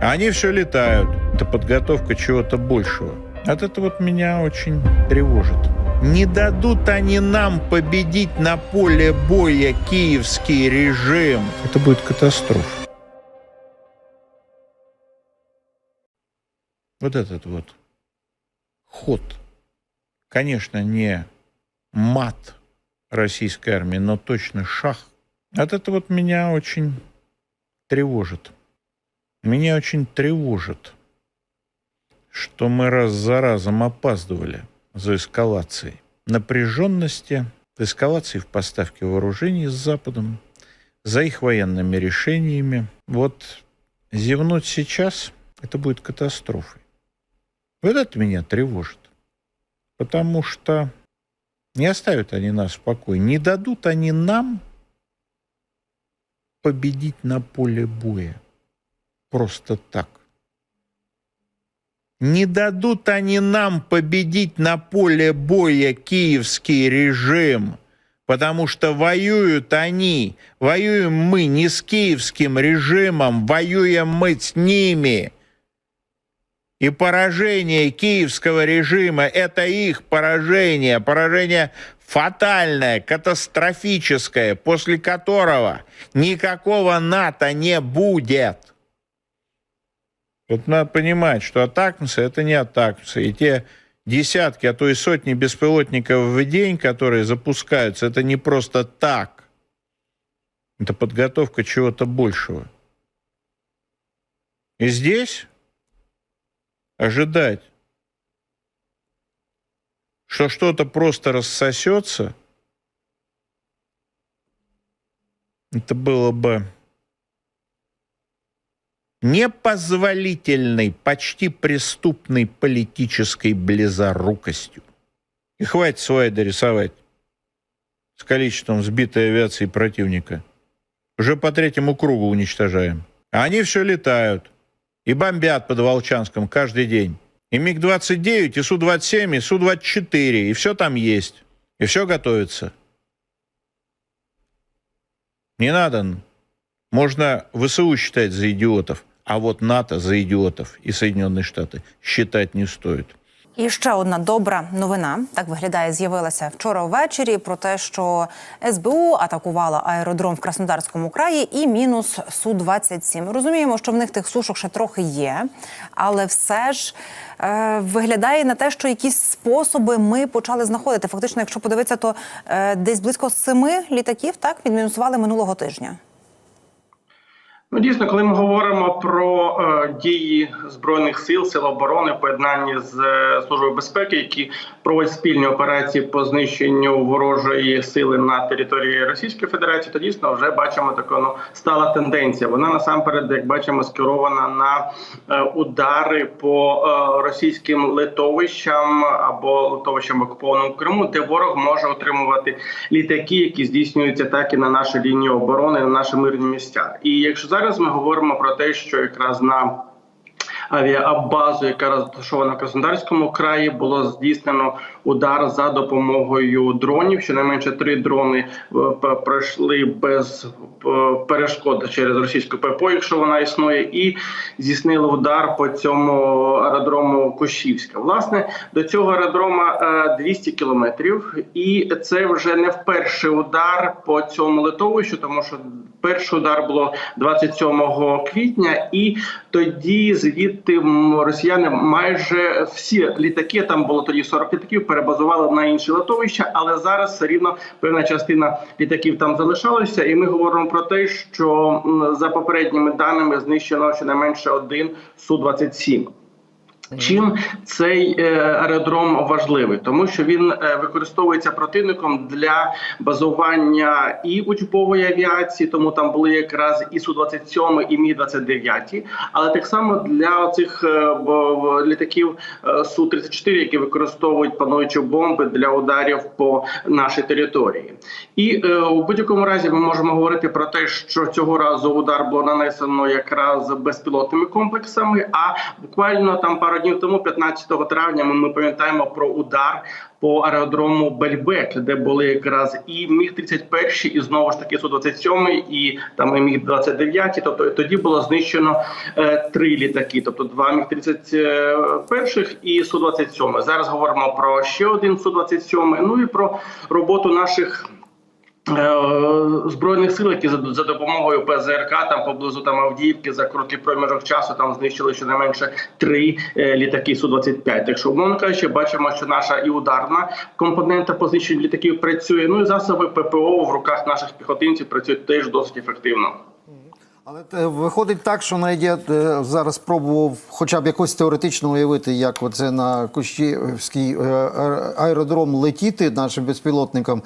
Они все летают. Это подготовка чего-то большего. От этого вот меня очень тревожит. Не дадут они нам победить на поле боя киевский режим. Это будет катастрофа. Вот этот вот ход, конечно, не мат российской армии, но точно шах. От этого вот меня очень тревожит. Меня очень тревожит, что мы раз за разом опаздывали за эскалацией напряженности, эскалации в поставке вооружений с Западом, за их военными решениями. Вот зевнуть сейчас – это будет катастрофой. Вот это меня тревожит. Потому что не оставят они нас в покое, не дадут они нам победить на поле боя просто так. Не дадут они нам победить на поле боя киевский режим, потому что воюют они, воюем мы не с киевским режимом, воюем мы с ними. И поражение киевского режима – это их поражение, поражение фатальное, катастрофическое, после которого никакого НАТО не будет. Вот надо понимать, что атакмсы – это не атакмсы. И те десятки, а то и сотни беспилотников в день, которые запускаются, это не просто так. Это подготовка чего-то большего. И здесь ожидать, что что-то просто рассосется, это было бы непозволительной, почти преступной политической близорукостью. И хватит слайды рисовать с количеством сбитой авиации противника. Уже по третьему кругу уничтожаем. А они все летают и бомбят под Волчанском каждый день. И МиГ-29, и Су-27, и Су-24, и все там есть. И все готовится. Не надо. Можно ВСУ считать за идиотов. А вот НАТО за идіотів і Соединені Штати считать не стоит. І ще одна добра новина так виглядає, з'явилася вчора ввечері про те, що СБУ атакувала аеродром в Краснодарському краї і мінус су 27 Розуміємо, що в них тих сушок ще трохи є, але все ж е, виглядає на те, що якісь способи ми почали знаходити. Фактично, якщо подивитися, то е, десь близько семи літаків так відмінусували минулого тижня. Ну, дійсно, коли ми говоримо про е, дії збройних сил, сил оборони, поєднання з е, службою безпеки, які проводять спільні операції по знищенню ворожої сили на території Російської Федерації, то дійсно вже бачимо таку ну, стала тенденція. Вона насамперед, як бачимо, скерована на е, удари по е, російським литовищам або литовищам окупованому Криму, де ворог може отримувати літаки, які здійснюють атаки на нашу лінію оборони, на наші мирні місця. І якщо зараз ми говоримо про те, що якраз на авіабазу, яка розташована в Краснодарському краї, було здійснено удар за допомогою дронів. Щонайменше три дрони е, пройшли без е, перешкод через російську ППО, якщо вона існує, і здійснили удар по цьому аеродрому Кошівська. Власне до цього аеродрома 200 е, кілометрів, і це вже не вперше удар по цьому литовищу, тому що перший удар було 27 квітня, і тоді звідти росіяни майже всі літаки. Там було тоді 40 літаків перебазували на інші литовища, але зараз все рівно певна частина літаків там залишалася, і ми говоримо про те, що за попередніми даними знищено щонайменше один су 27 Чим цей е, аеродром важливий, тому що він е, використовується противником для базування і учбової авіації, тому там були якраз і су 27 і мі 29 але так само для цих е, літаків су 34 які використовують пануючі бомби для ударів по нашій території, і у будь-якому разі ми можемо говорити про те, що цього разу удар було нанесено якраз безпілотними комплексами. А буквально там пару днів тому, 15 травня, ми, ми пам'ятаємо про удар по аеродрому Бельбек, де були якраз і міг 31 і знову ж таки су 27 і там і міг 29 Тобто тоді було знищено е, три літаки, тобто два міг 31 і су 27 Зараз говоримо про ще один су 27 Ну і про роботу наших. Е, Збройних сил, які за, допомогою ПЗРК там поблизу там Авдіївки за короткий проміжок часу там знищили щонайменше три е, літаки су 25 Так що, умовно кажучи, бачимо, що наша і ударна компонента по знищенню літаків працює. Ну і засоби ППО в руках наших піхотинців працюють теж досить ефективно. Але е, виходить так, що навіть я зараз спробував хоча б якось теоретично уявити, як оце на Кущівський аеродром летіти нашим безпілотникам.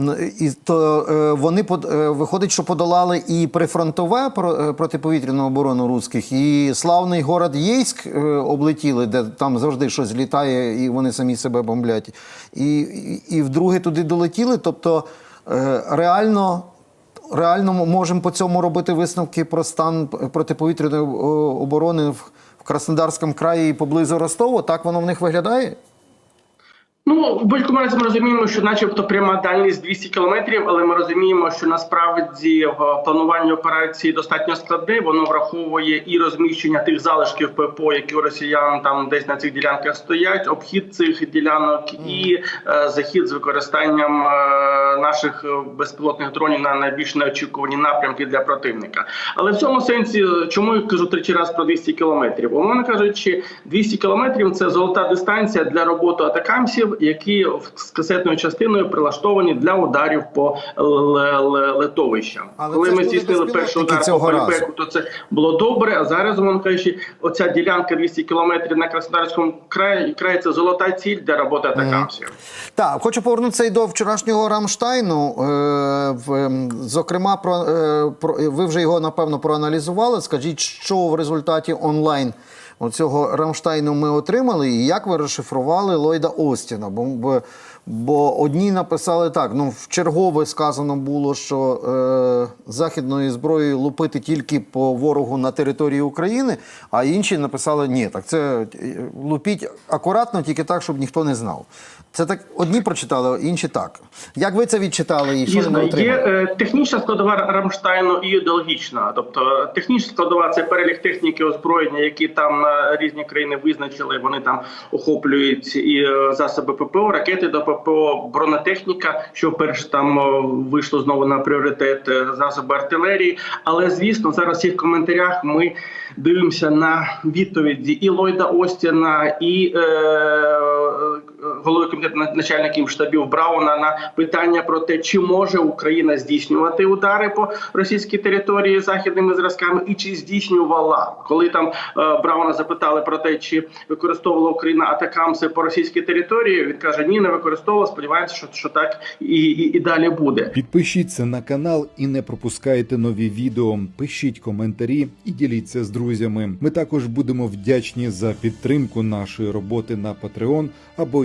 Н- І то е, вони е, виходить, що подолали і прифронтове е, протиповітряну оборону русських, і славний город Єйськ облетіли, де там завжди щось літає, і вони самі себе бомблять. І, і, вдруге туди долетіли. Тобто реально реально можемо по цьому робити висновки про стан протиповітряної оборони в, Краснодарському краї і поблизу Ростова. Так воно в них виглядає? Ну, в будь-якому разі ми розуміємо, що, начебто, пряма дальність 200 кілометрів, але ми розуміємо, що насправді в плануванні операції достатньо складне. Воно враховує і розміщення тих залишків ППО, які у росіян там десь на цих ділянках стоять, обхід цих ділянок і е, захід з використанням е, наших е, безпілотних дронів на найбільш неочікувані напрямки для противника. Але в цьому сенсі, е, чому я кажу тричі раз про 200 кілометрів? Умовно кажучи, 200 кілометрів це золота дистанція для роботи атакамсів, які з касетною частиною прилаштовані для ударів по летовищам. Але Коли ми здійснили перший удар по разу. То це було добре. А зараз, умовно кажучи, оця ділянка 200 кілометрів на Краснодарському краї, краї це золота ціль для роботи атакамсів. Так, хочу повернутися і до вчорашнього Рамштайну. Е, ем, зокрема, е, про ви вже його напевно проаналізували. Скажіть, що в результаті онлайн оцього Рамштайну ми отримали, і як ви розшифрували Ллойда Остіна? Бо, бо, одні написали так: ну в чергове сказано було, що е, західною зброєю лупити тільки по ворогу на території України, а інші написали ні, так це е, лупіть акуратно, тільки так, щоб ніхто не знав. Це так одні прочитали, інші так. Як ви це відчитали і що Дійсно, ви є е, технічна складова Рамштайну і ідеологічна. Тобто е, технічна складова це перелік техніки озброєння, які там е, різні країни визначили. Вони там охоплюють і е, засоби ППО, ракети до ППО, бронетехніка, що вперше там вийшло знову на пріоритет засоби артилерії. Але звісно, зараз в цих коментарях ми дивимося на відповіді і Ллойда Остіна, і е, голови комітету начальників штабів Брауна на питання про те, чи може Україна здійснювати удари по російській території західними зразками, і чи здійснювала, коли там е, Брауна запитали про те, чи використовувала Україна атакамси по російській території. Він каже: ні, не використовувала. Сподіваємося, що, що так і, і, і далі буде. Підпишіться на канал і не пропускайте нові відео. Пишіть коментарі і діліться з друзями. Ми також будемо вдячні за підтримку нашої роботи на Patreon або